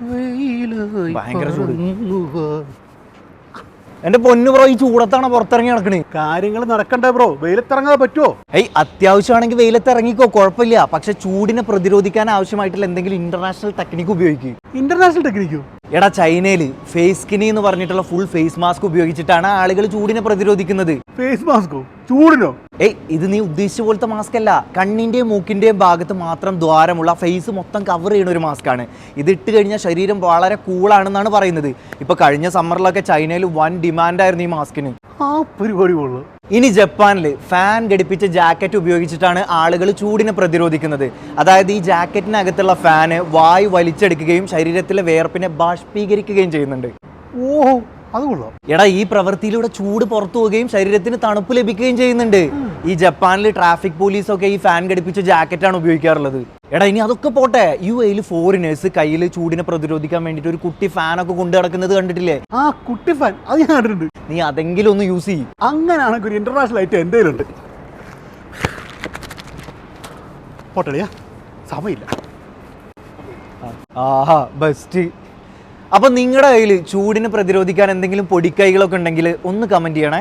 ഭയങ്കര ചൂട്. എന്റെ പൊന്നു ബ്രോ ഈ ചൂടത്താണോ പുറത്തിറങ്ങി നടക്കണേ. കാര്യങ്ങൾ നടക്കണ്ടേ ബ്രോ വെയിലത്തിറങ്ങാതെ പറ്റുമോ ഏയ് അത്യാവശ്യമാണെങ്കിൽ വെയിലത്ത് ഇറങ്ങിക്കോ കുഴപ്പമില്ല. പക്ഷെ ചൂടിനെ പ്രതിരോധിക്കാൻ ആവശ്യമായിട്ടുള്ള എന്തെങ്കിലും ഇന്റർനാഷണൽ ടെക്നിക്ക് ഉപയോഗിക്കും. ഇന്റർനാഷണൽ ടെക്നിക്കോ എടാ ചൈനയിൽ ഫേസ് സ്കിനി എന്ന് പറഞ്ഞിട്ടുള്ള ഫുൾ ഫേസ് മാസ്ക് ഉപയോഗിച്ചിട്ടാണ് ആളുകൾ ചൂടിനെ പ്രതിരോധിക്കുന്നത്. ഫേസ് മാസ്കോ ചൂടിനോ? ഏയ് ഇത് നീ ഉദ്ദേശിച്ച പോലത്തെ മാസ്ക് അല്ല. കണ്ണിന്റെയും മൂക്കിന്റെയും ഭാഗത്ത് മാത്രം ദ്വാരമുള്ള ഫേസ് മൊത്തം കവർ ചെയ്യുന്ന ഒരു മാസ്ക് ആണ്. ഇത് ഇട്ട് കഴിഞ്ഞാൽ ശരീരം വളരെ കൂളാണെന്നാണ് പറയുന്നത്. ഇപ്പൊ കഴിഞ്ഞ സമ്മറിലൊക്കെ ചൈനയിൽ വൻ ഡിമാൻഡായിരുന്നു ഈ മാസ്കിന് ആ പരിപാടി കൊള്ളു. ഇനി ജപ്പാനിൽ ഫാൻ ഘടിപ്പിച്ച ജാക്കറ്റ് ഉപയോഗിച്ചിട്ടാണ് ആളുകൾ ചൂടിനെ പ്രതിരോധിക്കുന്നത്. അതായത് ഈ ജാക്കറ്റിനകത്തുള്ള ഫാന് വായു വലിച്ചെടുക്കുകയും ശരീരത്തിലെ വേർപ്പിനെ ബാഷ്പീകരിക്കുകയും ചെയ്യുന്നുണ്ട്. ഓഹോ അത് കൊള്ളാം. എടാ ഈ പ്രവൃത്തിയിലൂടെ ചൂട് പുറത്തു പോവുകയും ശരീരത്തിന് തണുപ്പ് ലഭിക്കുകയും ചെയ്യുന്നുണ്ട്. ഈ ജപ്പാനിൽ ട്രാഫിക് പോലീസ് ഒക്കെ ഈ ഫാൻ ഘടിപ്പിച്ച ജാക്കറ്റാണ് ഉപയോഗിക്കാറുള്ളത്. എടാ ഇനി അതൊക്കെ പോട്ടെ. യു എയിൽ ഫോറിനേഴ്സ് കയ്യിൽ ചൂടിനെ പ്രതിരോധിക്കാൻ വേണ്ടിട്ട് ഒരു കുട്ടി ഫാൻ ഒക്കെ കൊണ്ടു നടക്കുന്നത് കണ്ടിട്ടില്ലേ? ആ കുട്ടി ഫാൻ. അത് ഞാൻ കണ്ടിട്ടുണ്ട്. നീ അതെങ്കിലും ഒന്ന് യൂസ് ചെയ്യും. അങ്ങനെയാണെങ്കിൽ ഒരു ഇന്റർനാഷണൽ ഐറ്റം എന്റെ കയ്യിലുണ്ട് പോട്ടെ സമയമില്ല. ആഹാ ബെസ്റ്റ് അപ്പൊ നിങ്ങളുടെ കയ്യിൽ ചൂടിനെ പ്രതിരോധിക്കാൻ എന്തെങ്കിലും പൊടിക്കൈകളൊക്കെ ഉണ്ടെങ്കിൽ ഒന്ന് കമന്റ് ചെയ്യണേ.